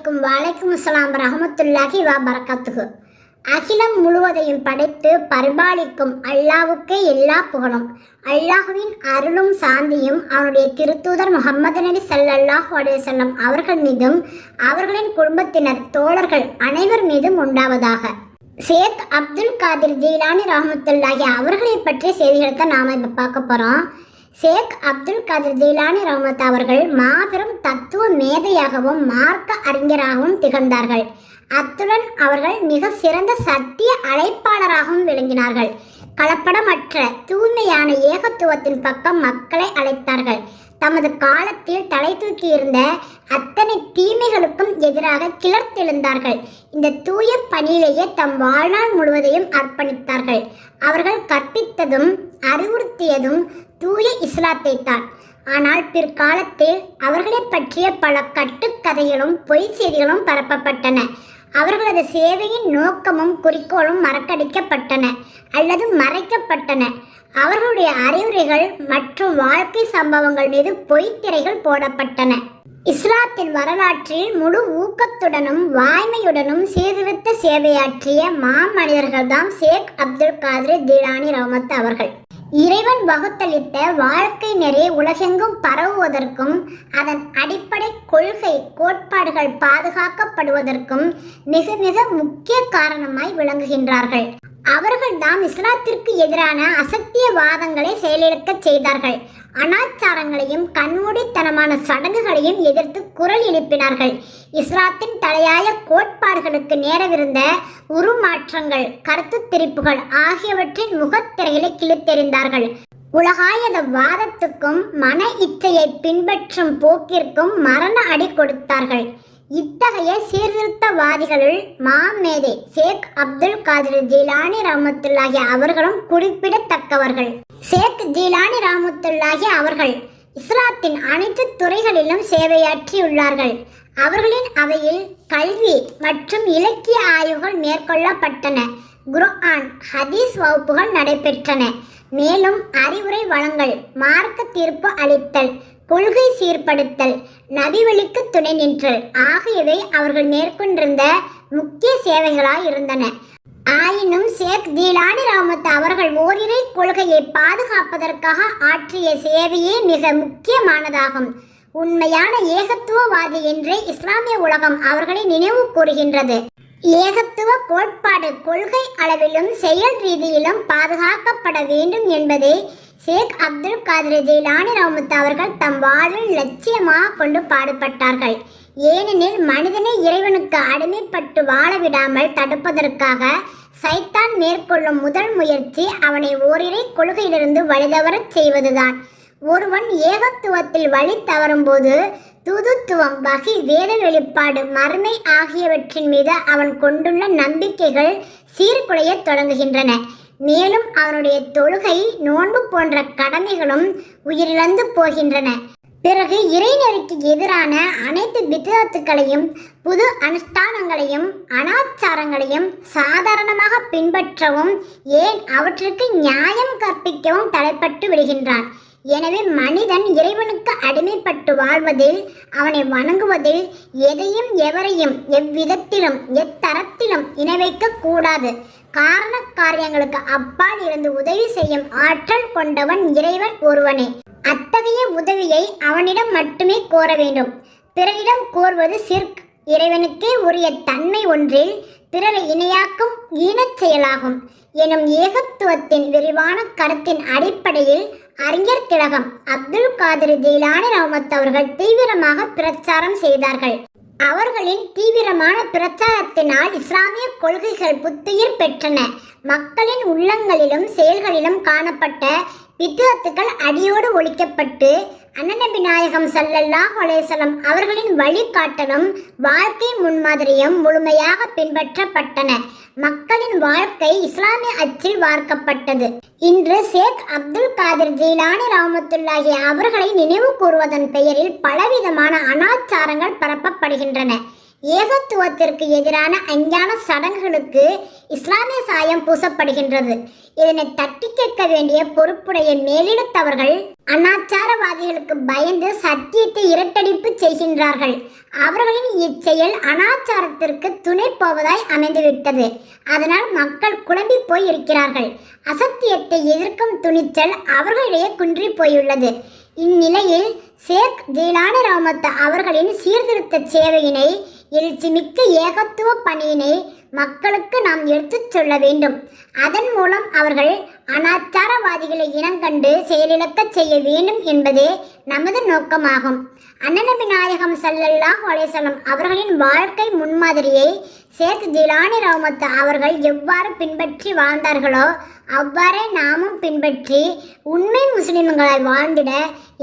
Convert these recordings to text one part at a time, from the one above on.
அலைக்கும் வலைக்கும் அஸ்ஸலாம் ரஹமத்துல்லாஹி வா பரக்கத்துகு அகிலம் முழுவதையும் படைத்து பரிபாலிக்கும் அல்லாவுக்கே எல்லா புகழும். அல்லாஹுவின் அருளும் சாந்தியும் அவனுடைய திருத்தூதர் முகமது நபி ஸல்லல்லாஹு அலைஹி அவர்கள் மீதும் அவர்களின் குடும்பத்தினர் தோழர்கள் அனைவர் மீதும் உண்டாவதாக. சேத் அப்துல் காதிர் ஜீலானி ரஹமத்துல்லாஹி அவர்களை பற்றிய செய்திகளை தான் நாம் இப்போ பார்க்க போகிறோம் ஷேக் அப்துல் கதிர் ஜீலானி ரஹமத் அவர்கள் மாபெரும் தத்துவ மேதையாகவும் மார்க்க அறிஞராகவும் திகழ்ந்தார்கள். அத்துடன் அவர்கள் மிக சிறந்த சத்திய அழைப்பாளராகவும் விளங்கினார்கள். கலப்படமற்ற தூய்மையான ஏகத்துவத்தின் பக்கம் மக்களை அழைத்தார்கள். தமது காலத்தில் தலை தூக்கி இருந்த அத்தனை தீமைகளுக்கும் எதிராக கிளர்த்தெழுந்தார்கள். இந்த தூய பணியிலேயே தம் வாழ்நாள் முழுவதையும் அர்ப்பணித்தார்கள். அவர்கள் கற்பித்ததும் அறிவுறுத்தியதும் தூய இஸ்லாத்தை தான். ஆனால் பிற்காலத்தில் அவர்களை பற்றிய பல கட்டுக்கதைகளும் பொய் செய்திகளும் பரப்பப்பட்டன. அவர்களது சேவையின் நோக்கமும் குறிக்கோளும் மறக்கடிக்கப்பட்டன அல்லது மறைக்கப்பட்டன. அவர்களுடைய அறிவுரைகள் மற்றும் வாழ்க்கை சம்பவங்கள் மீது பொய்த்திரைகள் போடப்பட்டன. இஸ்லாத்தின் வரலாற்றில் முழு ஊக்கத்துடனும் வாய்மையுடனும் சீர்திருத்த சேவையாற்றிய மாமனிதர்கள்தாம் ஷேக் அப்துல் காதிர் திலானி ரஹமத் அவர்கள். இறைவன் வகுத்தளித்த வாழ்க்கை நெறி உலகெங்கும் பரவுவதற்கும் அதன் அடிப்படை கொள்கை கோட்பாடுகள் பாதுகாக்கப்படுவதற்கும் மிக மிக முக்கிய காரணமாய் விளங்குகின்றார்கள். அவர்கள்தான் இஸ்லாத்திற்கு எதிரான அசத்திய வாதங்களை செயலிழக்கச் செய்தார்கள். அனாச்சாரங்களையும் கண்மூடித்தனமான சடங்குகளையும் எதிர்த்து குரல் எழுப்பினார்கள். இஸ்லாத்தின் தலையாய கோட்பாடுகளுக்கு நேரவிருந்த உருமாற்றங்கள் கருத்து திரிப்புகள் ஆகியவற்றின் முகத்திரைகளை கிழித்தெறிந்தார்கள். உலகாயத வாதத்துக்கும் மன இச்சையை பின்பற்றும் போக்கிற்கும் மரண அடி கொடுத்தார்கள். இத்தகைய சீர்திருத்தவாதிகளுள் மாமேதை ஷேக் அப்துல் காதிர் ஜிலானி ரஹமத்துல்லாஹி அவர்களும் குறிப்பிடத்தக்கவர்கள். ஷேக் ஜீலானி ரஹமத்துல்லாஹி அவர்கள் இஸ்லாத்தின் அனைத்து துறைகளிலும் சேவையாற்றியுள்ளார்கள். அவர்களின் அவையில் கல்வி மற்றும் இலக்கிய ஆய்வுகள் மேற்கொள்ளப்பட்டன. குர்ஆன் ஹதீஸ் வகுப்புகள் நடைபெற்றன. மேலும் அறிவுரை வழங்கல் மார்க்க தீர்ப்பு அளித்தல் கொள்கை சீர்படுத்தல் நபிவழிக்கு துணை நின்றல் ஆகியவை அவர்கள் மேற்கொண்டிருந்த முக்கிய சேவைகளாய் இருந்தன. ஆயினும் ஷேக் தீலானி ராமத் அவர்கள் ஓரிரை கொள்கையை பாதுகாப்பதற்காக ஆற்றிய சேவையே மிக முக்கியமானதாகும். உண்மையான ஏகத்துவவாதி என்றே இஸ்லாமிய உலகம் அவர்களை நினைவு கூறுகின்றது. ஏகத்துவ கோட்பாடு கொள்கை அளவிலும் செயல் ரீதியிலும் பாதுகாக்கப்பட வேண்டும் என்பதே ஷேக் அப்துல் காதிர் ஜெயிலானி ரஹமத் அவர்கள் தம் வாழ்வில் லட்சியமாக கொண்டு பாடுபட்டார்கள். ஏனெனில் மனிதனை இறைவனுக்கு அடிமைப்பட்டு வாழ விடாமல் தடுப்பதற்காக சைத்தான் மேற்கொள்ளும் முதல் முயற்சி அவனை ஓரிரை கொள்கையிலிருந்து வழிதவரச் செய்வதுதான். ஒருவன் ஏகத்துவத்தில் வழி தவறும்போது தூதுத்துவம் வகை வேத வெளிப்பாடு மறுமை ஆகியவற்றின் மீது அவன் கொண்டுள்ள நம்பிக்கைகள் சீர்குலைய தொடங்குகின்றன. மேலும் அவனுடைய தொழுகை நோன்பு போன்ற கடமைகளும் உயிரிழந்து போகின்றன. பிறகு இறைநெறிக்கு எதிரான அனைத்து பிதத்துக்களையும் புது அனுஷ்டானங்களையும் அனாச்சாரங்களையும் சாதாரணமாக பின்பற்றவும் ஏன் அவற்றுக்கு நியாயம் கற்பிக்கவும் தலைப்பட்டு விடுகின்றான். எனவே மனிதன் இறைவனுக்கு அடிமைப்பட்டு வாழ்வதில் அவனை வணங்குவதில் எதையும் எவரையும் எவ்விதத்திலும் எத்தரத்திலும் இணைவைக்க கூடாது. காரண காரியங்களுக்கு அப்பால் இருந்து உதவி செய்யும் ஆற்றல் கொண்டவன் இறைவன் ஒருவனே. அத்தகைய உதவியை அவனிடம் மட்டுமே கோர வேண்டும். பிறரிடம் கோருவது சிற்க். இறைவனுக்கே உரிய தன்மை ஒன்றில் பிறரை இணையாக்கும் ஈனச் செயலாகும். எனும் ஏகத்துவத்தின் விரிவான கருத்தின் அடிப்படையில் அறிஞர் திலகம் அப்துல் காதிர் ஜெயிலானி ரஹமத் அவர்கள் தீவிரமாக பிரச்சாரம் செய்தார்கள். அவர்களின் தீவிரமான பிரச்சாரத்தினால் இஸ்லாமிய கொள்கைகள் புத்துயிர் பெற்றன. மக்களின் உள்ளங்களிலும் செயல்களிலும் காணப்பட்ட வித்தியாத்துக்கள் அடியோடு ஒழிக்கப்பட்டு அண்ணநபி நாயகம் சல்லல்லாஹ் அலேசலம் அவர்களின் வழிகாட்டலும் வாழ்க்கை முன்மாதிரியும் முழுமையாக பின்பற்றப்பட்டன. மக்களின் வாழ்க்கை இஸ்லாமிய அச்சில் வார்க்கப்பட்டது இன்று ஷேக் அப்துல் காதிர் ஜீலானி ராமத்துல்லாஹி அவர்களை நினைவு கூறுவதன் பெயரில் பலவிதமான அனாச்சாரங்கள் பரப்பப்படுகின்றன. ஏகத்துவத்திற்கு எதிரான அஞ்ஞான சடங்குகளுக்கு இஸ்லாமிய சாயம் பூசப்படுகின்றது. இதனை தட்டி கேட்க வேண்டிய பொறுப்புடைய மேலிடத்தவர்கள் அனாச்சாரவாதிகளுக்கு பயந்து சத்தியத்தை இரட்டடிப்பு செய்கின்றார்கள். அவர்களின் இச்செயல் அனாச்சாரத்திற்கு துணை போவதாய் அமைந்துவிட்டது. அதனால் மக்கள் குழம்பி போய் இருக்கிறார்கள். அசத்தியத்தை எதிர்க்கும் துணிச்சல் அவர்களிடையே குன்றி போயுள்ளது. இந்நிலையில் சேக் ஜெயிலான ராமத்த அவர்களின் சீர்திருத்த சேவையினை எழுச்சிமிக்க ஏகத்துவ பணியினை மக்களுக்கு நாம் எடுத்துச் சொல்ல வேண்டும். அதன் மூலம் அவர்கள் அனாச்சாரவாதிகளை இனங்கண்டு செயலிழக்கச் செய்ய வேண்டும் என்பதே நமது நோக்கமாகும். அண்ணனபி நாயகம் சல்லல்லாஹ் அலைசலம் அவர்களின் வாழ்க்கை முன்மாதிரியை சேர்த்து ஜிலானி ரஹமத் அவர்கள் எவ்வாறு பின்பற்றி வாழ்ந்தார்களோ அவ்வாறே நாமும் பின்பற்றி உண்மை முஸ்லிம்களாய் வாழ்ந்திட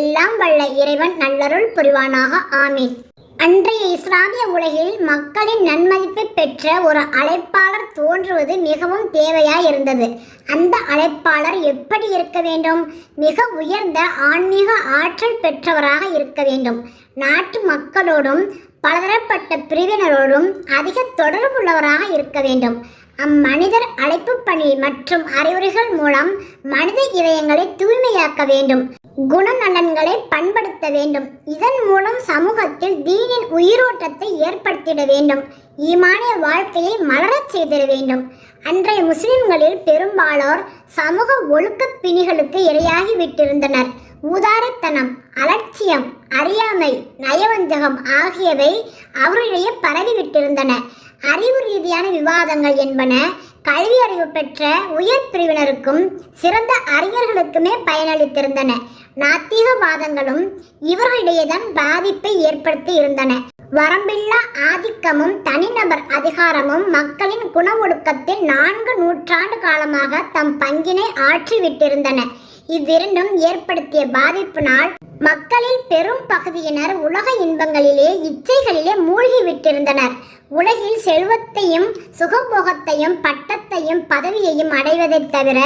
எல்லாம் வல்ல இறைவன் நல்லருள் புரிவானாக. ஆமீன். அன்றைய இஸ்லாமிய உலகில் மக்களின் நன்மதிப்பை பெற்ற ஒரு அழைப்பாளர் தோன்றுவது மிகவும் தேவையாய் இருந்தது. அந்த அழைப்பாளர் எப்படி இருக்க வேண்டும்? மிக உயர்ந்த ஆன்மீக ஆற்றல் பெற்றவராக இருக்க வேண்டும். நாட்டு மக்களோடும் பலதரப்பட்ட பிரிவினரோடும் அதிக தொடர்புள்ளவராக இருக்க வேண்டும். அம்மனிதர் அழைப்பு பணி மற்றும் அறிவுரைகள் மூலம் மனித இதயங்களை தூய்மையாக்க வேண்டும். குணநலன்களை பண்படுத்த வேண்டும். இதன் மூலம் சமூகத்தில் தீனின் உயிரோட்டத்தை ஏற்படுத்திட வேண்டும். ஈமானிய வாழ்க்கையை மலரச் செய்திட வேண்டும். அன்றைய முஸ்லிம்களில் பெரும்பாலோர் சமூக ஒழுக்கப் பிணிகளுக்கு இரையாகி விட்டிருந்தனர். ஊதாரத்தனம் அலட்சியம் அறியாமை நயவஞ்சகம் ஆகியவை அவர்களிடையே பரவிவிட்டிருந்தன அறிவு ரீதியான விவாதங்கள் என்பன கல்வி அறிவு பெற்ற உயர் பிரிவினருக்கும் சிறந்த அறிஞர்களுக்குமே பயனளித்திருந்தன. நாத்திகவாதங்களும் இவர்களிடையேதான் பாதிப்பை ஏற்படுத்தி இருந்தன. வரம்பில்லா ஆதிக்கமும் தனிநபர் அதிகாரமும் மக்களின் குண ஒழுக்கத்தில் நான்கு நூற்றாண்டு காலமாக தம் பங்கினை ஆற்றிவிட்டிருந்தன. இவ்விரண்டும் ஏற்படுத்திய பாதிப்பினால் மக்களில் பெரும் பகுதியினர் உலக இன்பங்களிலே இச்சைகளிலே மூழ்கி விட்டிருந்தனர் உலகில் செல்வத்தையும் சுகபோகத்தையும் பட்டத்தையும் பதவியையும் அடைவதைத் தவிர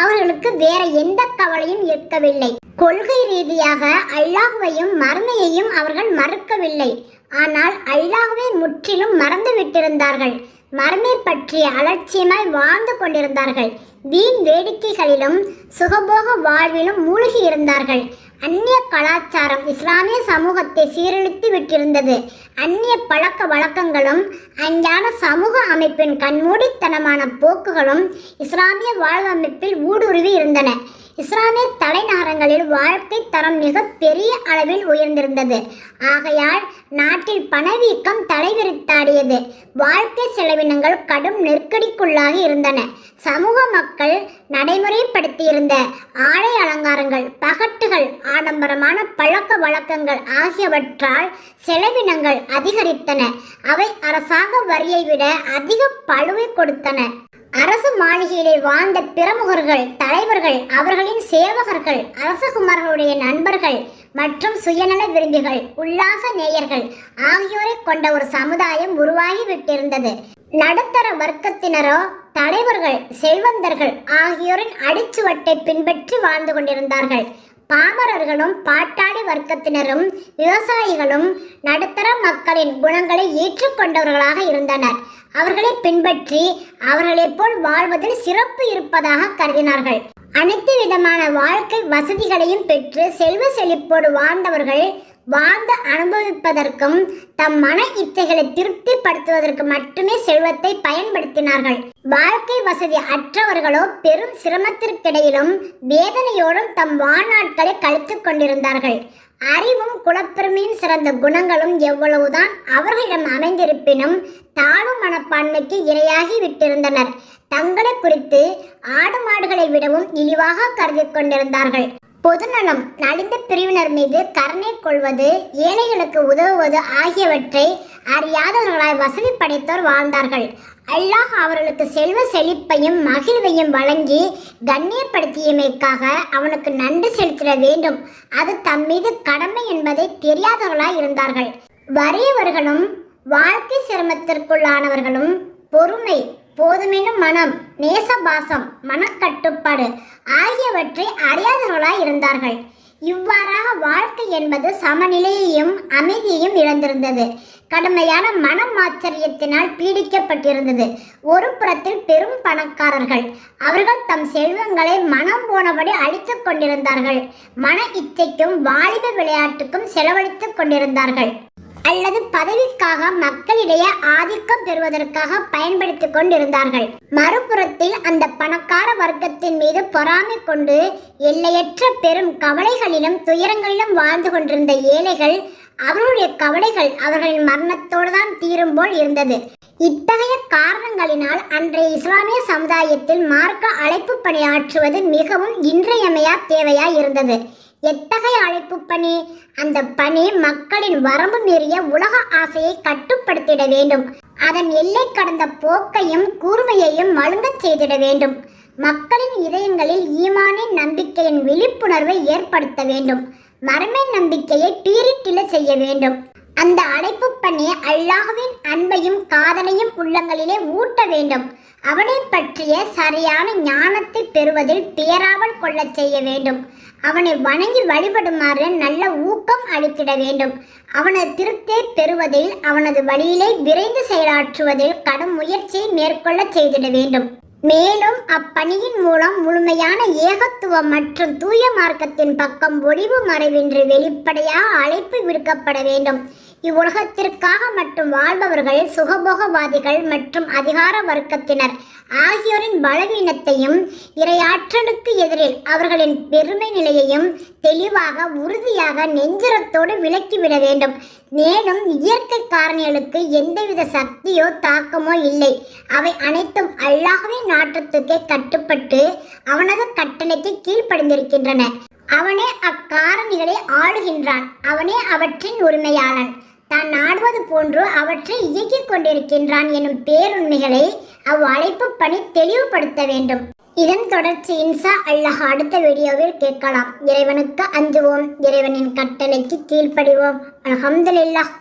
அவர்களுக்கு வேற எந்த கவலையும் இருக்கவில்லை. கொள்கை ரீதியாக அல்லாஹுவையும் மறுமையையும் அவர்கள் மறுக்கவில்லை. ஆனால் அல்லாஹுவை முற்றிலும் மறந்து விட்டிருந்தார்கள் மறுமை பற்றிய அலட்சியமாய் வாழ்ந்து கொண்டிருந்தார்கள். வீண் வேடிக்கைகளிலும் சுகபோக வாழ்விலும் மூழ்கி இருந்தார்கள் அந்நிய கலாச்சாரம் இஸ்லாமிய சமூகத்தை சீரழித்து விட்டிருந்தது. அந்நிய பழக்க வழக்கங்களும் அஞ்ஞான சமூக அமைப்பின் கண்மூடித்தனமான போக்குகளும் இஸ்லாமிய வாழ்வமைப்பில் ஊடுருவி இருந்தன. இஸ்லாமிய தலைநகரங்களில் வாழ்க்கை தரம் மிக பெரிய அளவில் உயர்ந்திருந்தது. ஆகையால் நாட்டில் பணவீக்கம் தலைவிரித்தாடியது வாழ்க்கை செலவினங்கள் கடும் நெருக்கடிக்குள்ளாகி இருந்தன. சமூக மக்கள் நடைமுறைப்படுத்தியிருந்த ஆடை அலங்காரங்கள் பகட்டுகள் ஆடம்பரமான பழக்க வழக்கங்கள் ஆகியவற்றால் செலவினங்கள் அதிகரித்தன. அவை அரசாங்க வரியை விட அதிக பழுவை கொடுத்தன. அரசு மாளிகையிலே வாழ்ந்த பிரமுகர்கள் தலைவர்கள் அவர்களின் சேவகர்கள் அரசகுமார்களுடைய நண்பர்கள் மற்றும் சுயநல விரும்பிகள் உல்லாச நேயர்கள் ஆகியோரை கொண்ட ஒரு சமுதாயம் உருவாகிவிட்டிருந்தது. நடுத்தர வர்க்கத்தினரோ தலைவர்கள் செல்வந்தர்கள் ஆகியோரின் அடிச்சுவட்டை பின்பற்றி வாழ்ந்து கொண்டிருந்தார்கள். பாமரர்களும் பாட்டாளி வர்க்கத்தினரும் விவசாயிகளும் நடுத்தர மக்களின் குணங்களை ஏற்றுக்கொண்டவர்களாக இருந்தனர். அவர்களை பின்பற்றி அவர்களைப் போல் வாழ்வதில் சிறப்பு இருப்பதாக கருதினார்கள். அனைத்து விதமான வாழ்க்கை வசதிகளையும் பெற்று செல்வ செழிப்போடு வாழ்ந்தவர்கள் வாழ்ந்து அனுபவிப்பதற்கும் தம் மன இச்சைகளை திருப்திப்படுத்துவதற்கு மட்டுமே செல்வத்தை பயன்படுத்தினார்கள். வாழ்க்கை வசதி அற்றவர்களோ பெரும் சிரமத்திற்கிடையிலும் வேதனையோடும் தம் வாழ்நாட்களை கழித்துக் கொண்டிருந்தார்கள். அறிவும் குலப்பெருமையும் சிறந்த குணங்களும் எவ்வளவுதான் அவர்களிடம் அமைந்திருப்பினும் தாழ்வு மனப்பான்மைக்கு இரையாகி விட்டிருந்தனர். தங்களை குறித்து ஆடு மாடுகளை விடவும் இழிவாக கருதி கொண்டிருந்தார்கள். பொதுநலம் நலிந்த பிரிவினர் மீது கருணை கொள்வது ஏழைகளுக்கு உதவுவது ஆகியவற்றை அறியாதவர்களாய் வசதி படைத்தோர் வாழ்ந்தார்கள். அல்லாஹ் அவர்களுக்கு செல்வ செழிப்பையும் மகிழ்வையும் வழங்கி கண்ணியப்படுத்தியமைக்காக அவனுக்கு நன்றி செலுத்திட வேண்டும். அது தம் மீது கடமை என்பதை தெரியாதவர்களாய் இருந்தார்கள். வறியவர்களும் வாழ்க்கை சிரமத்திற்குள்ளானவர்களும் பொறுமை போதுமெனும் மனம் நேசபாசம் மனக்கட்டுப்பாடு ஆகியவற்றை அறியாதவர்களாய் இருந்தார்கள். இவ்வாறாக வாழ்க்கை என்பது சமநிலையையும் அமைதியையும் இழந்திருந்தது. கடுமையான மனம் ஆச்சரியத்தினால் பீடிக்கப்பட்டிருந்தது. ஒரு புறத்தில் பெரும் பணக்காரர்கள். அவர்கள் தம் செல்வங்களை மனம் போனபடி அழித்துக் கொண்டிருந்தார்கள். மன இச்சைக்கும் வாலிப விளையாட்டுக்கும் செலவழித்துக் கொண்டிருந்தார்கள். அல்லது பதவிக்காக மக்களிடையே ஆதிக்கம் பெறுவதற்காக பயன்படுத்திக் கொண்டிருந்தார்கள். மறுபுறத்தில் அந்த பணக்கார வர்க்கத்தின் மீது பொறாமை கொண்டு எல்லையற்ற பெரும் கவலைகளிலும் துயரங்களிலும் வாழ்ந்து கொண்டிருந்த ஏழைகள் அவர்களுடைய கவலைகள் அவர்களின் மரணத்தோடு தான் தீரும் போல் இருந்தது. இத்தகைய காரணங்களினால் அன்றைய இஸ்லாமிய சமுதாயத்தில் மார்க்க அழைப்பு பணியாற்றுவது மிகவும் இன்றியமையா தேவையாய் இருந்தது. எத்தகைய அழைப்பு பணி? அந்த பணி மக்களின் வரம்பு மீறிய உலக ஆசையை கட்டுப்படுத்திட வேண்டும். அதன் எல்லை கடந்த போக்கையும் கூர்மையையும் மழுங்கச் செய்திட வேண்டும். மக்களின் இதயங்களில் ஈமானின் நம்பிக்கையின் விழிப்புணர்வை ஏற்படுத்த வேண்டும். மர்மை நம்பிக்கையை பீரிட்டில செய்ய வேண்டும். அந்த அழைப்பு பணி அல்லாஹுவின் அன்பையும் காதலையும் உள்ளங்களிலே ஊட்ட வேண்டும். அவனை பற்றிய சரியான ஞானத்தை பெறுவதில் பேராவல் கொள்ளச் செய்ய வேண்டும். அவனை வணங்கி வழிபடுமாறு நல்ல ஊக்கம் அளித்திட வேண்டும். அவனது திருப்தியை பெறுவதில் அவனது வழியிலே விரைந்து செயலாற்றுவதில் கடும் முயற்சியை மேற்கொள்ளச் செய்திட வேண்டும். மேலும் அப்பணியின் மூலம் முழுமையான ஏகத்துவம் மற்றும் தூய மார்க்கத்தின் பக்கம் ஒளிவு மறைவின்றி வெளிப்படையாக அழைப்பு விடுக்கப்பட வேண்டும். இவ்வுலகத்திற்காக மட்டும் வாழ்பவர்கள் சுகபோகவாதிகள் மற்றும் அதிகார வர்க்கத்தினர். ஆகியோரின் பலவீனத்தையும் இரையாற்றலுக்கு எதிரில் அவர்களின் பெருமை நிலையையும் தெளிவாக உறுதியாக நெஞ்சுரத்தோடு விலக்கிவிட வேண்டும். மேலும் இயற்கை காரணிகளுக்கு எந்தவித சக்தியோ தாக்கமோ இல்லை. அவை அனைத்தும் அல்லாஹுவின் நாட்டத்துக்கே கட்டுப்பட்டு அவனது கட்டளைக்கு கீழ்ப்படிந்திருக்கின்றன. அவனே அக்காரணிகளை ஆளுகின்றான். அவனே அவற்றின் உரிமையாளன். தான் நாடுவது போன்று அவற்றை இயக்கிக் கொண்டிருக்கின்றான் எனும் பேருண்மைகளை அவ்வழைப்பு பணி தெளிவுபடுத்த வேண்டும். இதன் தொடர்ச்சி இன்சா அல்லாஹ் அடுத்த வீடியோவில் கேட்கலாம். இறைவனுக்கு அஞ்சுவோம். இறைவனின் கட்டளைக்கு கீழ்ப்படிவோம். அல்ஹம்துலில்லாஹ்.